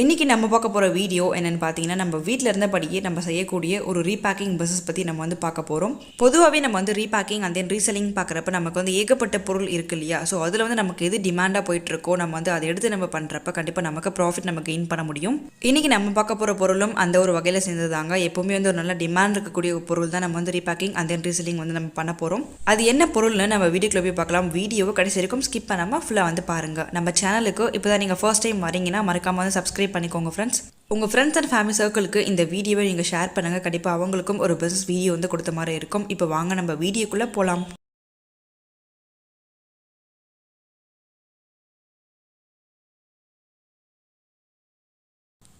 இன்றைக்கி நம்ம பார்க்க போகிற வீடியோ என்னென்னு பார்த்தீங்கன்னா நம்ம வீட்டில் இருந்தபடியே நம்ம செய்யக்கூடிய ஒரு ரீபேக்கிங் பிஸ்னஸ் பற்றி நம்ம வந்து பார்க்க போகிறோம் பொதுவாகவே நம்ம வந்து ரீபேக்கிங் அண்ட் தென் ரீசெல்லிங் பார்க்குறப்ப நமக்கு வந்து ஏகப்பட்ட பொருள் இருக்கு இல்லையா? ஸோ அதில் வந்து நமக்கு எது டிமாண்டாக போயிட்டுருக்கோ நம்ம வந்து அதை எடுத்து நம்ம பண்ணுறப்ப கண்டிப்பாக நமக்கு ப்ராஃபிட் நம்ம கெயின் பண்ண முடியும். இன்றைக்கி நம்ம பார்க்க போகிற பொருளும் அந்த ஒரு வகையில் சேர்ந்ததாங்க எப்போவுமே வந்து ஒரு நல்ல டிமாண்ட் இருக்கக்கூடிய ஒரு பொருள் தான் நம்ம வந்து ரீபேக்கிங் அண்ட் தென் ரீசெல்லிங் வந்து நம்ம பண்ண போகிறோம் அது என்ன பொருள்னு நம்ம வீடியோக்குள்ள போய் பார்க்கலாம். வீடியோவை கடைசி வரைக்கும் ஸ்கிப் பண்ணாமல் ஃபுல்லாக வந்து பாருங்கள் நம்ம சேனலுக்கு இப்போ தான் நீங்கள் ஃபர்ஸ்ட் டைம் வரீங்கன்னா மறக்காமல் வந்து சப்ஸ்கிரைப் பண்ணிக்கோங்க ஃப்ரெண்ட்ஸ் உங்கள் ஃப்ரெண்ட்ஸ் அண்ட் ஃபேமிலி சர்க்கிளுக்கு இந்த வீடியோவை நீங்கள் ஷேர் பண்ணுங்கள் கண்டிப்பாக அவங்களுக்கும் ஒரு பிஸ்னஸ் வீடியோ வந்து கொடுத்த மாதிரி இருக்கும். இப்போ வாங்க நம்ம வீடியோக்குள்ளே போகலாம்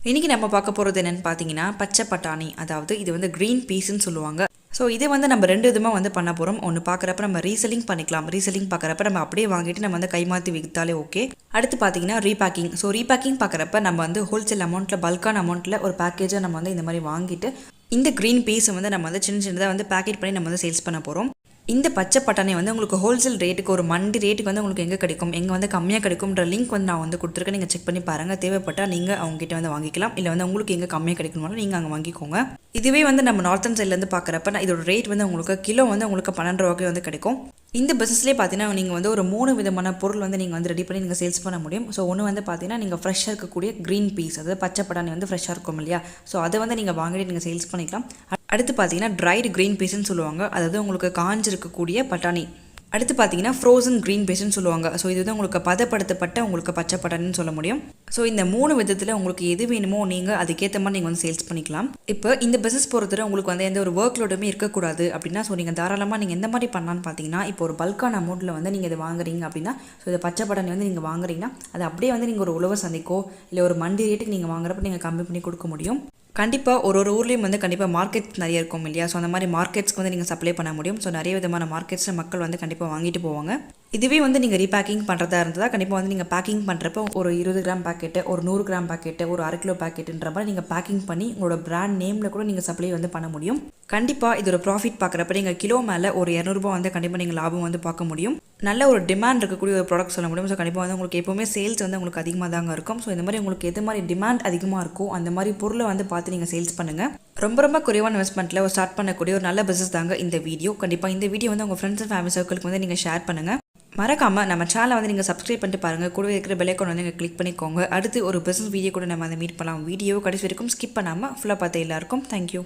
இன்றைக்கி நம்ம பார்க்க போகிறது என்னென்னு பார்த்தீங்கன்னா பச்சை பட்டாணி. அதாவது இது வந்து க்ரீன் பீஸ்ன்னு சொல்லுவாங்க. ஸோ இதே வந்து நம்ம ரெண்டு விதமாக வந்து பண்ண போகிறோம் ஒன்று பார்க்குறப்ப நம்ம ரீசெல்லிங் பண்ணிக்கலாம். ரீசெல்லிங் பார்க்குறப்ப நம்ம அப்படியே வாங்கிட்டு நம்ம வந்து கைமாற்றி விற்றாலே ஓகே அடுத்து பார்த்தீங்கன்னா ரீபேக்கிங் ஸோ ரீபேக்கிங் பார்க்குறப்ப நம்ம வந்து ஹோல்சேல் அமௌண்ட்டில் பல்கான அமௌண்ட்டில் ஒரு பேக்கேஜாக நம்ம வந்து இந்த மாதிரி வாங்கிட்டு இந்த க்ரீன் பீஸை வந்து நம்ம வந்து சின்ன சின்னதாக வந்து பேக்கெட் பண்ணி நம்ம வந்து சேல்ஸ் பண்ண போகிறோம் இந்த பச்சை பட்டாணி வந்து உங்களுக்கு ஹோல்சேல் ரேட்டுக்கு ஒரு மண்டி ரேட்டுக்கு வந்து உங்களுக்கு எங்கே கிடைக்கும்? எங்கே வந்து கம்மியாக கிடைக்கும்ன்ற லிங்க் வந்து நான் வந்து கொடுத்துருக்கேன். நீங்கள் செக் பண்ணி பாருங்கள் தேவைப்பட்டால் நீங்கள் அவங்ககிட்ட வந்து வாங்கிக்கலாம். இல்லை வந்து உங்களுக்கு எங்கே கம்மியாக கிடைக்கணுமாலும் நீங்கள் அங்கே வாங்கிக்கோங்க. இதுவே வந்து நம்ம நார்த்தன் சைட்லேருந்து பார்க்குறப்ப இதோட ரேட் வந்து உங்களுக்கு கிலோ வந்து உங்களுக்கு பன்னெண்டு ரூபாய்க்கு வந்து கிடைக்கும். இந்த பிஸ்னஸ்லேயே பார்த்தீங்கன்னா நீங்கள் வந்து ஒரு மூணு விதமான பொருள் வந்து நீங்கள் வந்து ரெடி பண்ணி நீங்கள் சேல்ஸ் பண்ண முடியும். ஸோ ஒன்று வந்து பார்த்தீங்கன்னா நீங்கள் ஃப்ரெஷ்ஷாக இருக்கக்கூடிய க்ரீன் பீஸ் அதாவது பச்சை பட்டாணி வந்து ஃப்ரெஷ்ஷாக இருக்கும் இல்லையா? ஸோ அதை வந்து நீங்கள் வாங்கிட்டு நீங்கள் சேல்ஸ் பண்ணிக்கலாம். அடுத்து பார்த்தீங்கன்னா ட்ரைடு க்ரீன் பீஸ்ன்னு சொல்லுவாங்க. அதாவது உங்களுக்கு காஞ்சிருக்கக்கூடிய பட்டாணி. அடுத்து பார்த்தீங்கன்னா ஃப்ரோசன் க்ரீன் பீஸ்ன்னு சொல்லுவாங்க. ஸோ இது வந்து உங்களுக்கு பதப்படுத்தப்பட்ட உங்களுக்கு பச்சை பட்டாணின்னு சொல்ல முடியும். ஸோ இந்த மூணு விதத்தில் உங்களுக்கு எது வேணுமோ நீங்கள் அதுக்கேற்ற மாதிரி நீங்கள் வந்து சேல்ஸ் பண்ணிக்கலாம். இப்போ இந்த பிஸ்னஸ் பொறுத்தவரை உங்களுக்கு வந்து எந்த ஒரு ஒர்க் லோடுமே இருக்கக்கூடாது அப்படின்னா ஸோ நீங்கள் தாராளமாக நீங்கள் எந்த மாதிரி பண்ணலான்னு பார்த்தீங்கன்னா இப்போ ஒரு பல்கான அமௌண்ட்டில் வந்து நீங்கள் இதை வாங்குறீங்க அப்படின்னா ஸோ இந்த பச்சை பட்டாணி வந்து நீங்கள் வாங்குறீங்கன்னா அது அப்படியே வந்து நீங்கள் ஒரு உழவு சந்தைக்கோ இல்லை ஒரு மண்டி ரேட்டுக்கு நீங்கள் வாங்குறப்ப நீங்கள் கம்மி பண்ணி கொடுக்க முடியும். கண்டிப்பாக ஒரு ஒரு ஊர்லேயும் வந்து கண்டிப்பாக மார்க்கெட் நிறைய இருக்கும் இல்லையா? ஸோ அந்த மாதிரி மார்க்கெட்ஸ்க்கு வந்து நீங்கள் சப்ளை பண்ண முடியும். ஸோ நிறைய விதமான மார்க்கெட்ஸில் மக்கள் வந்து கண்டிப்பாக வாங்கிட்டு போவாங்க. இதுவே வந்து நீங்கள் ரீபேக்கிங் பண்ணுறதா இருந்ததா கண்டிப்பாக வந்து நீங்கள் பேக்கிங் பண்ணுறப்போ ஒரு இருபது கிராம் பாக்கெட்டு ஒரு நூறு கிராம் பாக்கெட்டு ஒரு அரை கிலோ பாக்கெட்டுன்ற மாதிரி நீங்கள் பேக்கிங் பண்ணி உங்களோட பிராண்ட் நேமில் கூட நீங்கள் சப்ளை வந்து பண்ண முடியும். கண்டிப்பாக இதோட ப்ராஃபிட் பார்க்குறப்ப நீங்கள் கிலோ மேலே ஒரு இரநூறுபா வந்து கண்டிப்பாக நீங்கள் லாபம் வந்து பார்க்க முடியும். நல்ல ஒரு டிமாண்ட் இருக்கக்கூடிய ஒரு ப்ராடக்ட் சொல்ல முடியும். ஸோ கண்டிப்பாக வந்து உங்களுக்கு எப்போவுமே சேல்ஸ் வந்து உங்களுக்கு அதிகமாக தாங்க இருக்கும். ஸோ இந்த மாதிரி உங்களுக்கு எது மாதிரி டிமாண்ட் அதிகமாக இருக்கும் அந்த மாதிரி பொருளை வந்து பார்த்து நீங்கள் சேல்ஸ் பண்ணுங்கள் ரொம்ப ரொம்ப குறைவான இன்வெஸ்ட்மெண்ட்டில் ஸ்டார்ட் பண்ணக்கூடிய ஒரு நல்ல பிஸ்னஸ் தாங்க இந்த வீடியோ கண்டிப்பாக இந்த வீடியோ வந்து உங்கள் ஃப்ரெண்ட்ஸ் அண்ட் ஃபேமிலி சர்க்கிளுக்கு வந்து நீங்கள் ஷேர் பண்ணுங்கள் மறக்காமல் நம்ம சேனலை வந்து நீங்கள் சப்ஸ்கிரைப் பண்ணிட்டு பாருங்கள் கூட இருக்கிற பெலைக்கான் வந்து நீங்கள் கிளிக் பண்ணிக்கோங்க. அடுத்து ஒரு பிஸ்னஸ் வீடியோ கூட நம்ம அதை மீட் பண்ணலாம். வீடியோ கடைசி வரைக்கும் ஸ்கிப் பண்ணாமல் ஃபுல்லாக பார்த்து எல்லாருக்கும் தேங்க்யூ